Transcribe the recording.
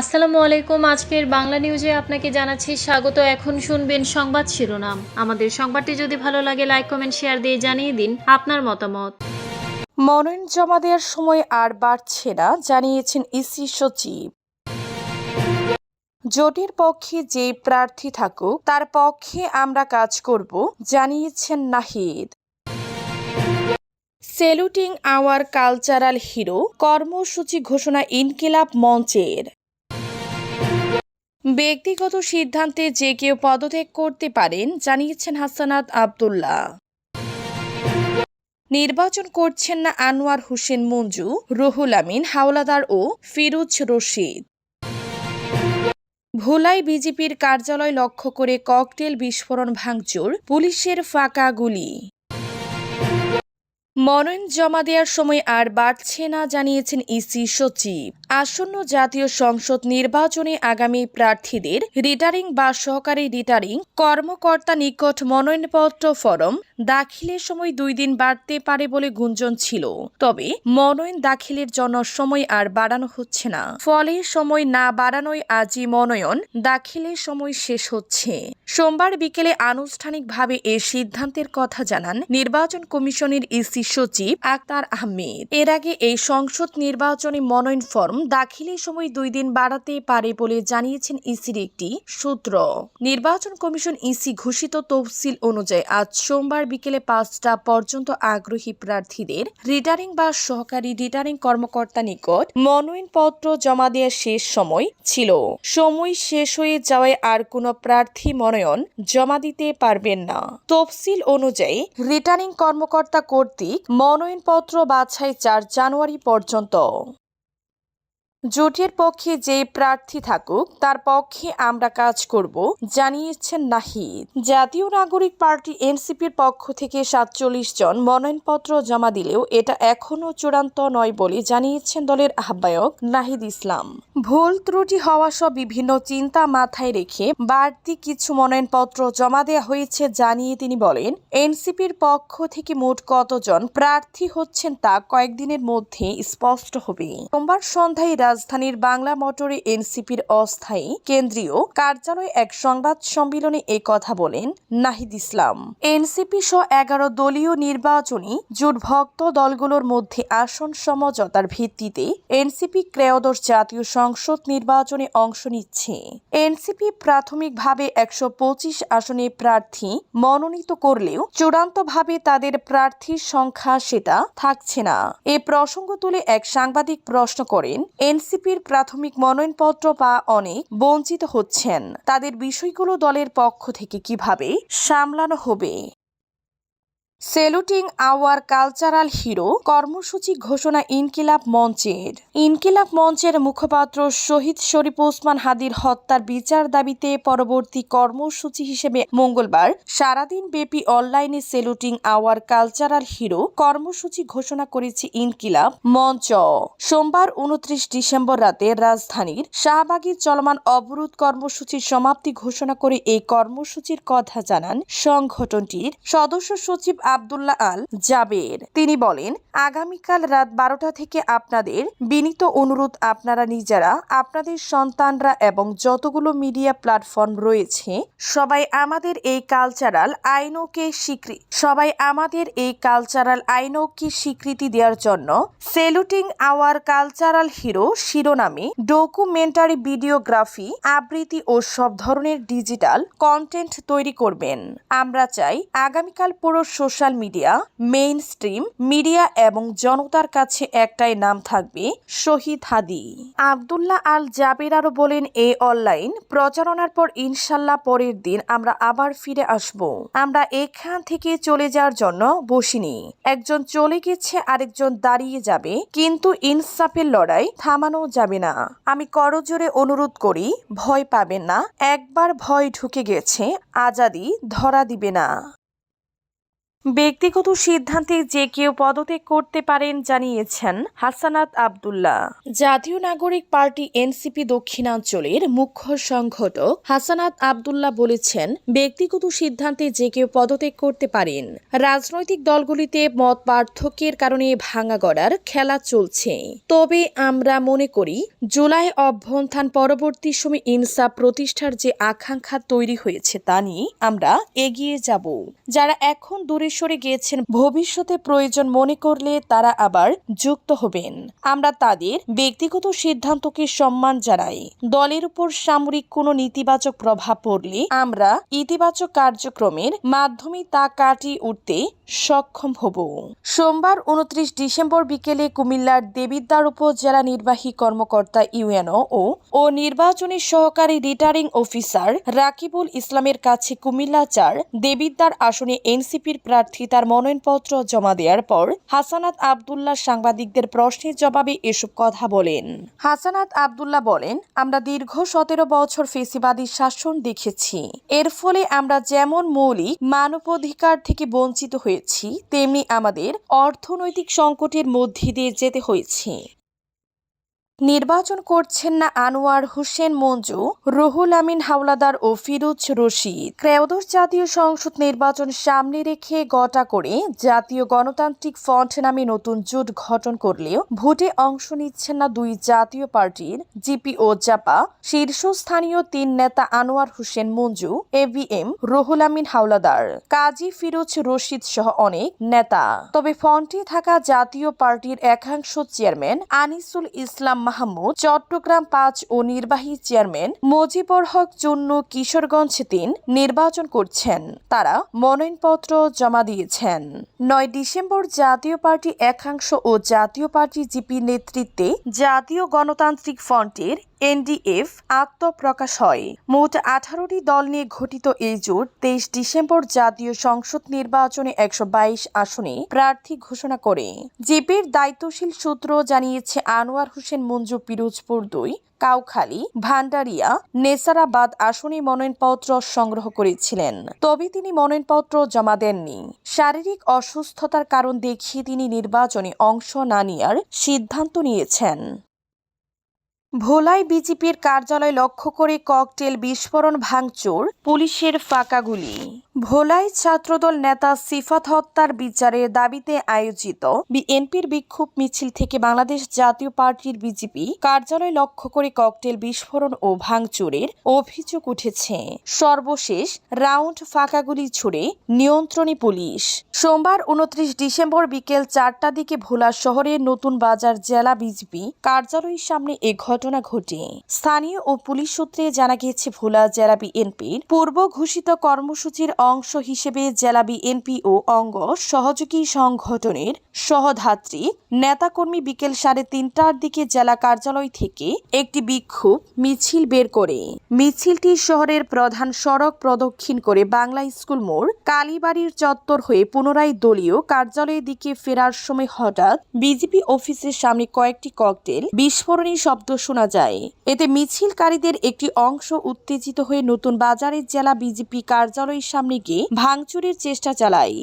আসসালামু আলাইকুম। আজকের বাংলা নিউজে আপনাকে জানাচ্ছি স্বাগত। এখন শুনবেন সংবাদ শিরোনাম। আমাদের সংবাদটি যদি ভালো লাগে লাইক কমেন্ট শেয়ার দিয়ে জানিয়ে দিন আপনার মতামত। মনোনয়ন জমা দেওয়ার সময় আর বাড়ছে না, জানিয়েছেন ইসি সচিব। জোটের পক্ষে যে প্রার্থী থাকুক, তার পক্ষে আমরা কাজ করব, জানিয়েছেন Nahid. Saluting our cultural hero কর্মসূচি ঘোষণা ইনকিলাব মঞ্চের। ব্যক্তিগত সিদ্ধান্তে যে কেউ পদত্যাগ করতে পারেন, জানিয়েছেন হাসানাত আবদুল্লাহ। নির্বাচন করছেন না আনোয়ার হোসেন মঞ্জু, রুহুল আমিন, হাওলাদার ও ফিরোজ রশিদ। ভোলায় বিজেপির কার্যালয় লক্ষ্য করে ককটেল বিস্ফোরণ ভাঙচুর, পুলিশের ফাঁকা গুলি। মনোনয়ন জমা দেওয়ার সময় আর বাড়ছে না, জানিয়েছেন ইসি সচিব। আসন্ন জাতীয় সংসদ নির্বাচনে আগামী প্রার্থীদের রিটারিং বা সহকারী রিটারিং কর্মকর্তা নিকট মনোনয়নপত্র ফরম দাখিলের সময় দুই দিন বাড়তে পারে বলে গুঞ্জন ছিল। তবে মনোনয়ন দাখিলের জন্য সময় আর বাড়ানো হচ্ছে না। ফলে সময় না বাড়ানোয় আজই মনোনয়ন দাখিলের সময় শেষ হচ্ছে। সোমবার বিকেলে আনুষ্ঠানিকভাবে এ সিদ্ধান্তের কথা জানান নির্বাচন কমিশনের ইসি সচিব আক্তার আহমেদ। এর আগে এই সংসদ নির্বাচনে মনোনয়ন ফর্ম দাখিলের সময় দুই দিন বাড়াতে পারে বলে জানিয়েছেন ইসির একটি সূত্র। নির্বাচন কমিশন ইসি ঘোষিত তফসিল অনুযায়ী আজ সোমবার বিকেলে পাঁচটা পর্যন্ত আগ্রহী প্রার্থীদের রিটার্নিং বা সহকারী রিটার্নিং কর্মকর্তা নিকট মনোনয়নপত্র জমা দেওয়ার শেষ সময় ছিল। সময় শেষ হয়ে যাওয়ায় আর কোনো প্রার্থী মনোনয়ন জমা দিতে পারবেন না। তফসিল অনুযায়ী রিটার্নিং কর্মকর্তা কর্তৃক মনোনয়নপত্র বাছাই চার জানুয়ারি পর্যন্ত। জোটের পক্ষে যে প্রার্থী থাকুক, তার পক্ষে আমরা কাজ করব, জানিয়েছেন নাহিদ। জাতীয় নাগরিক পার্টি এনসিপির পক্ষ থেকে সাতচল্লিশ জন মনোনয়নপত্র জমা দিলেও এটা এখনও চূড়ান্ত নয় বলে জানিয়েছেন দলের আহ্বায়ক নাহিদ ইসলাম। ভুল ত্রুটি হওয়া সব বিভিন্ন চিন্তা মাথায় রেখে বাড়তি কিছু মনোনয়নপত্র জমা দেওয়া হয়েছে জানিয়ে তিনি বলেন, এনসিপির পক্ষ থেকে মোট কতজন প্রার্থী হচ্ছেন তা কয়েকদিনের মধ্যে স্পষ্ট হবে। সোমবার সন্ধ্যায় রাজধানীর বাংলা মোটরে এনসিপির অস্থায়ী কেন্দ্রীয় কার্যালয়ে এক সংবাদ সম্মেলনে এ কথা বলেন নাহিদ ইসলাম। এনসিপি সহ এগারো দলীয় নির্বাচনী জোটভুক্ত দলগুলোর মধ্যে আসন সমঝোতার ভিত্তিতে এনসিপি ক্রেয়দশ জাতীয় সংসদ নির্বাচনে অংশ নিচ্ছে। এনসিপি প্রাথমিকভাবে একশো পঁচিশ আসনে প্রার্থী মনোনীত করলেও চূড়ান্তভাবে তাদের প্রার্থীর সংখ্যা সেটা থাকছে না। এ প্রসঙ্গ তুলে এক সাংবাদিক প্রশ্ন করেন এনসিপির প্রাথমিক মনোনয়নপত্র বা অনেক বঞ্চিত হচ্ছেন। তাদের বিষয়গুলো দলের পক্ষ থেকে কীভাবে সামলানো হবে? সেলুটিং আওয়ার কালচারাল হিরো কর্মসূচি ঘোষণা ইনকিলাব মঞ্চের। ইনকিলাব মঞ্চের মুখপাত্র শহীদ শরীফ ওসমান হাদির হত্যার বিচার দাবিতে পরবর্তী কর্মসূচি হিসেবে মঙ্গলবার সারাদিন ব্যাপী অনলাইনে সেলুটিং আওয়ার কালচারাল হিরো কর্মসূচি ঘোষণা করেছে ইনকিলাব মঞ্চ। সোমবার উনত্রিশ ডিসেম্বর রাতে রাজধানীর শাহবাগী চলমান অবরোধ কর্মসূচির সমাপ্তি ঘোষণা করে এই কর্মসূচির কথা জানান সংগঠনটির সদস্য সচিব আবদুল্লাহ আল জাবের। তিনি বলেন, আগামীকাল রাত বারোটা থেকে আপনাদের বিনীত অনুরোধ আপনারা নিজেরা, আপনাদের সন্তানরা এবং যতগুলো মিডিয়া প্ল্যাটফর্ম রয়েছে, সবাই আমাদের এই কালচারাল আইনকে স্বীকৃতি সবাই আমাদের এই কালচারাল আইনকে স্বীকৃতি দেওয়ার জন্য সেলুটিং আওয়ার কালচারাল হিরো শিরোনামে ডকুমেন্টারি ভিডিওগ্রাফি, আবৃত্তি ও সব ধরনের ডিজিটাল কন্টেন্ট তৈরি করবেন। আমরা চাই আগামীকাল পুরো social media mainstream media এবং জনতার কাছে একটাই নাম থাকবে শহীদ হাদি। আবদুল্লাহ আল জাবির আরও বলেন এই অনলাইন প্রচারণার পর ইনশাল্লাহ পরের দিন আমরা আবার ফিরে আসব। আমরা এখান থেকে চলে যাওয়ার জন্য বসিনি। একজন চলে গেছে, আরেকজন দাঁড়িয়ে যাবে। কিন্তু ইনসাফের লড়াই থামানো যাবে না। আমি করজোরে অনুরোধ করি, ভয় পাবেন না। একবার ভয় ঢুকে গেছে, আজাদি ধরা দিবে না। ব্যক্তিগত সিদ্ধান্তে যে কেউ পদত্যাগ করতে পারেন জানিয়েছেন হাসানাত আবদুল্লাহ। জাতীয় নাগরিক পার্টি এনসিপি দক্ষিণাঞ্চলের মুখ্য সংগঠক হাসানাত আবদুল্লাহ বলেছেন, ব্যক্তিগত সিদ্ধান্তে যে কেউ পদত্যাগ করতে পারেন, রাজনৈতিক দলগুলিতে মত পার্থক্যের কারণে ভাঙা গড়ার খেলা চলছে। তবে আমরা মনে করি, জুলাই অভ্যন্থান পরবর্তী সময় ইনসাফ প্রতিষ্ঠার যে আকাঙ্ক্ষা তৈরি হয়েছে তা নিয়ে আমরা এগিয়ে যাব। যারা এখন দূরে সরে গিয়েছেন, ভবিষ্যতে প্রয়োজন মনে করলে তারা আবার যুক্ত হবেন। আমরা তাদের ব্যক্তিগত সিদ্ধান্তকে সম্মান জানাই। দলের উপর সামরিক কোনো নেতিবাচক প্রভাব পড়লে আমরা ইতিবাচক কার্যক্রমের মাধ্যমে তা কাটিয়ে উঠতে সক্ষম হব। সোমবার উনত্রিশ ডিসেম্বর বিকেলে কুমিল্লার দেবিদ্বার উপজেলা নির্বাহী কর্মকর্তা ইউএনও ও ও নির্বাচনী সহকারী রিটার্নিং অফিসার রাকিবুল ইসলামের কাছে কুমিল্লা চার দেবিদ্বার আসনে এনসিপির প্রার্থী তার মনোনয়নপত্র জমা দেওয়ার পর হাসানাত আবদুল্লাহ সাংবাদিকদের প্রশ্নের জবাবে এসব কথা বলেন। হাসানাত আবদুল্লাহ বলেন, আমরা দীর্ঘ সতেরো বছর ফেসিবাদী শাসন দেখেছি। এর ফলে আমরা যেমন মৌলিক মানবাধিকার থেকে বঞ্চিত হয়েছি তেমনি আমাদের অর্থনৈতিক সংকটের মধ্যে দিয়ে যেতে হয়েছে। নির্বাচন করছেন না আনোয়ার হোসেন মঞ্জু, রুহুল আমিন হাওলাদার ও ফিরোজ রশিদ। ত্রয়োদশ জাতীয় সংসদ নির্বাচন সামনে রেখে গটা করে জাতীয় গণতান্ত্রিক ফ্রন্ট নামে নতুন জোট গঠন করলেও ভোটে অংশ নিচ্ছেন না দুই জাতীয় পার্টির জিপি ও জাপা। শীর্ষস্থানীয় তিন নেতা আনোয়ার হোসেন মঞ্জু এভিএম রুহুল আমিন হাওলাদার, কাজী ফিরোজ রশিদ সহ অনেক নেতা। তবে ফ্রন্টে থাকা জাতীয় পার্টির একাংশ চেয়ারম্যান আনিসুল ইসলাম মাহমুদ, চট্টগ্রাম পাঁচ ও নির্বাহী চেয়ারম্যান মজিবর হক জন্য কিশোরগঞ্জ তিন নির্বাচন করছেন। তারা মনোনয়নপত্র জমা দিয়েছেন। নয় ডিসেম্বর জাতীয় পার্টি একাংশ ও জাতীয় পার্টি জিপি নেতৃত্বে জাতীয় গণতান্ত্রিক ফ্রন্টের এনডিএফ আত্মপ্রকাশ হয়। মোট আঠারোটি দল নিয়ে গঠিত এই জোট তেইশ ডিসেম্বর জাতীয় সংসদ নির্বাচনে একশো বাইশ আসনে প্রার্থী ঘোষণা করে। জিপির দায়িত্বশীল সূত্র জানিয়েছে, আনোয়ার হোসেন, মঞ্জু পিরোজপুর দুই, কাউখালী, ভান্ডারিয়া, নেসারাবাদ আসনে মনোনয়নপত্র সংগ্রহ করেছিলেন। তবে তিনি মনোনয়নপত্র জমা দেননি। শারীরিক অসুস্থতার কারণ দেখিয়ে তিনি নির্বাচনে অংশ না নেওয়ার সিদ্ধান্ত নিয়েছেন। ভোলায় বিজেপির কার্যালয় লক্ষ্য করে ককটেল বিস্ফোরণ ভাঙচুর, পুলিশের ফাঁকা গুলি। ভোলায় ছাত্রদল নেতা সিফাত হত্যার বিচারের দাবিতে আয়োজিত বিএনপির বিক্ষোভ মিছিল থেকে বাংলাদেশ জাতীয় পার্টির বিজেপি কার্যালয় লক্ষ্য করে ককটেল বিস্ফোরণ ও ভাঙচুরের অভিযোগ উঠেছে। সর্বশেষ রাউন্ড ফাঁকা গুলি ছুড়ে নিয়ন্ত্রণী পুলিশ। সোমবার উনত্রিশ ডিসেম্বর বিকেল চারটা দিকে ভোলা শহরের নতুন বাজার জেলা বিজেপি কার্যালয়ের সামনে এ ঘটনা ঘটে। স্থানীয় ও পুলিশ সূত্রে জানা গিয়েছে, ভোলা জেলা বিএনপির পূর্ব ঘোষিত কর্মসূচির অংশ হিসেবে জেলা বিএনপি ও অঙ্গ সহযোগী সংগঠনের সহধাত্রী নেতাকর্মী বিকেল সাড়ে তিনটার দিকে জেলা কার্যালয় থেকে একটি বিক্ষোভ মিছিল বের করে। মিছিলটি শহরের প্রধান সড়ক প্রদক্ষিণ করে বাংলা স্কুল মোড় কালীবাড়ির চত্বর হয়ে পুনরায় দলীয় কার্যালয়ের দিকে ফেরার সময় হঠাৎ বিজেপি অফিসের সামনে কয়েকটি ককটেল বিস্ফোরণী শব্দ শোনা যায়। এতে মিছিলকারীদের একটি অংশ উত্তেজিত হয়ে নতুন বাজারের জেলা বিজেপি কার্যালয়ের সামনে গিয়ে ভাঙচুরের চেষ্টা চালায়।